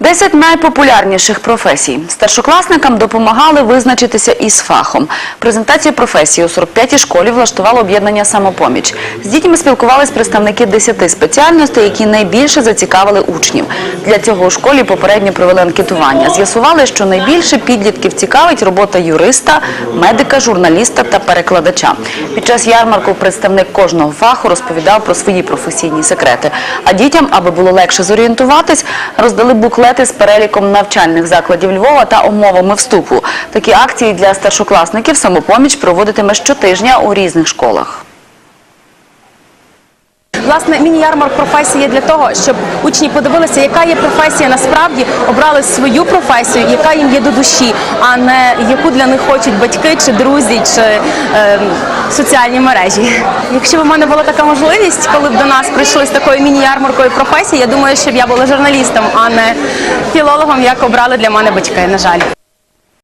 Десять найпопулярніших професій. Старшокласникам допомагали визначитися із фахом. Презентацію професії у 45-й школі влаштувало об'єднання «Самопоміч». З дітьми спілкувались представники 10 спеціальностей, які найбільше зацікавили учнів. Для цього у школі попередньо провели анкетування. З'ясували, що найбільше підлітків цікавить робота юриста, медика, журналіста та перекладача. Під час ярмарку представник кожного фаху розповідав про свої професійні секрети. А дітям, аби було легше зорієнтуватись, роздали буклети з переліком навчальних закладів Львова та умовами вступу. Такі акції для старшокласників самопоміч проводитиме щотижня у різних школах. Власне, міні-ярмарк професії є для того, щоб учні подивилися, яка є професія насправді, обрали свою професію, яка їм є до душі, а не яку для них хочуть батьки чи друзі, чи е, соціальні мережі. Якщо б у мене була така можливість, коли б до нас прийшли з такою міні-ярмаркою професії, я думаю, що б я була журналістом, а не філологом, як обрали для мене батьки. На жаль.